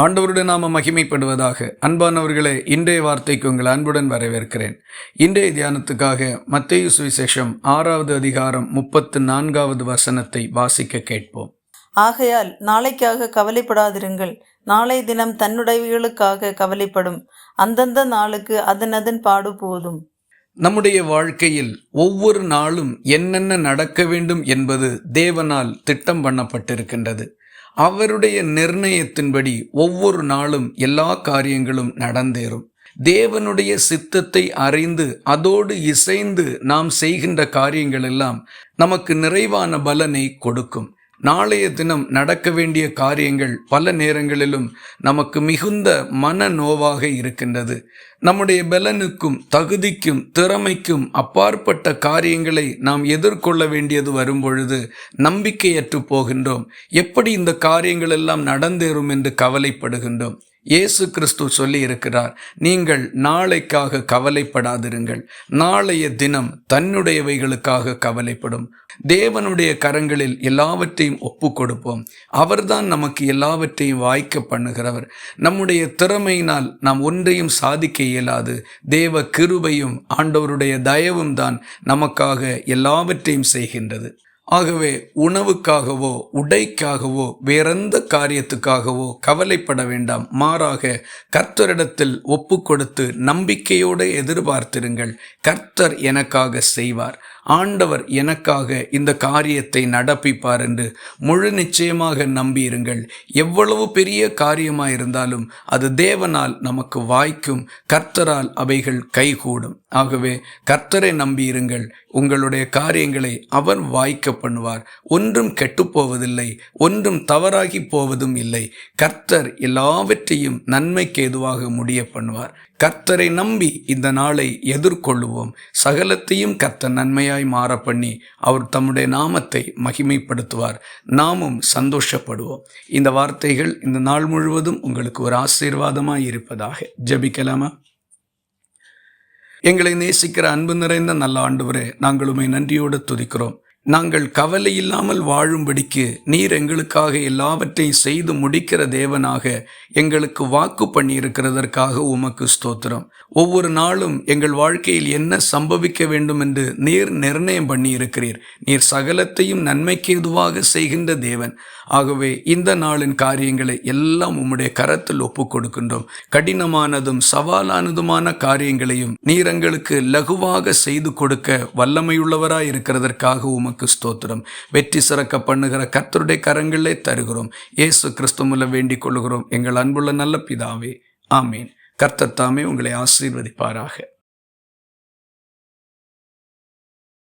ஆண்டவருடைய நாம மகிமைப்படுவதாக. அன்பானவர்களே இன்றைய வார்த்தைக்கு உங்கள் அன்புடன் வரவேற்கிறேன். இன்றைய தியானத்துக்காக மத்திய சுவிசேஷம் ஆறாவது அதிகாரம் முப்பத்து நான்காவது வசனத்தை வாசிக்க கேட்போம். ஆகையால் நாளைக்காக கவலைப்படாதிருங்கள். நாளை தினம் தன்னுடையவர்களுக்காக கவலைப்படும். அந்தந்த நாளுக்கு அதனதன் பாடு போதும். நம்முடைய வாழ்க்கையில் ஒவ்வொரு நாளும் என்னென்ன நடக்க வேண்டும் என்பது தேவனால் திட்டம் பண்ணப்பட்டிருக்கின்றது. அவருடைய நிர்ணயத்தின்படி ஒவ்வொரு நாளும் எல்லா காரியங்களும் நடந்தேறும். தேவனுடைய சித்தத்தை அறிந்து அதோடு இசைந்து நாம் செய்கின்ற காரியங்கள் எல்லாம் நமக்கு நிறைவான பலனை கொடுக்கும். நாளைய தினம் நடக்க வேண்டிய காரியங்கள் பல நேரங்களிலும் நமக்கு மிகுந்த மன நோவாக இருக்கின்றது. நம்முடைய பலனுக்கும் தகுதிக்கும் திறமைக்கும் அப்பாற்பட்ட காரியங்களை நாம் எதிர்கொள்ள வேண்டியது வரும்பொழுது நம்பிக்கையற்று போகின்றோம். எப்படி இந்த காரியங்கள் எல்லாம் நடந்தேறும் என்று கவலைப்படுகின்றோம். இயேசு கிறிஸ்து சொல்லி இருக்கிறார் நீங்கள் நாளைக்காக கவலைப்படாதிருங்கள். நாளைய தினம் தன்னுடையவைகளுக்காக கவலைப்படும். தேவனுடைய கரங்களில் எல்லாவற்றையும் ஒப்பு கொடுப்போம். அவர்தான் நமக்கு எல்லாவற்றையும் வாய்க்க பண்ணுகிறவர். நம்முடைய திறமையினால் நாம் ஒன்றையும் சாதிக்க இயலாது. தேவ கிருபையும் ஆண்டவருடைய தயவும் தான் நமக்காக எல்லாவற்றையும் செய்கின்றது. ஆகவே உணவுக்காகவோ உடைக்காகவோ வேறெந்த காரியத்துக்காகவோ கவலைப்பட வேண்டாம். மாறாக கர்த்தரிடத்தில் ஒப்பு கொடுத்து நம்பிக்கையோடு எதிர்பார்த்திருங்கள். கர்த்தர் எனக்காக செய்வார். ஆண்டவர் எனக்காக இந்த காரியத்தை நடப்பிப்பார் என்று முழு நிச்சயமாக நம்பியிருங்கள். எவ்வளவு பெரிய காரியமாக இருந்தாலும் அது தேவனால் நமக்கு வாய்க்கும் கர்த்தரால் அவைகள் கைகூடும். ஆகவே கர்த்தரை நம்பியிருங்கள். உங்களுடைய காரியங்களை அவர் வாய்க்க பண்ணுவார். ஒன்றும் கெட்டுப்போவதில்லை ஒன்றும் தவறாகி போவதும் இல்லை. கர்த்தர் எல்லாவற்றையும் நன்மைக்கு எதுவாக முடிய பண்ணுவார். கர்த்தரை நம்பி இந்த நாளை எதிர்கொள்ளுவோம். சகலத்தையும் கர்த்தர் நன்மையாக மகிழ்ச்சியாய் மாற பண்ணி அவர் தம்முடைய நாமத்தை மகிமைப்படுத்துவார். நாமும் சந்தோஷப்படுவோம். இந்த வார்த்தைகள் இந்த நாள் முழுவதும் உங்களுக்கு ஒரு ஆசீர்வாதமாக இருப்பதாக ஜபிக்கலாமா? எங்களை நேசிக்கிற அன்பு நிறைந்த நல்ல ஆண்டவரே நாங்களுமே நன்றியோடு துதிக்கிறோம். நாங்கள் கவலை இல்லாமல் வாழும்படிக்கு நீர் எங்களுக்காக எல்லாவற்றையும் செய்து முடிக்கிற தேவனாக எங்களுக்கு வாக்கு பண்ணியிருக்கிறதற்காக உமக்கு ஸ்தோத்திரம். ஒவ்வொரு நாளும் எங்கள் வாழ்க்கையில் என்ன சம்பவிக்க வேண்டும் என்று நீர் நிர்ணயம் பண்ணி இருக்கிறீர் நீர் சகலத்தையும் நன்மைக்கு எதுவாக செய்கின்ற தேவன். ஆகவே இந்த நாளின் காரியங்களை எல்லாம் உம்முடைய கரத்தில் ஒப்பு கொடுக்கின்றோம். கடினமானதும் சவாலானதுமான காரியங்களையும் நீர் எங்களுக்கு லகுவாக செய்து கொடுக்க வல்லமையுள்ளவராய் இருக்கிறதற்காக உமக்கு ஸ்தோத்திரம். வெற்றி சிறக்க பண்ணுகிற கர்த்தருடைய கரங்களே தருகிறோம். இயேசு கிறிஸ்துமுல வேண்டிக் கொள்கிறோம் எங்கள் அன்புள்ள நல்ல பிதாவே. ஆமீன். கர்த்தத்தாமே உங்களை ஆசீர்வதிப்பாராக.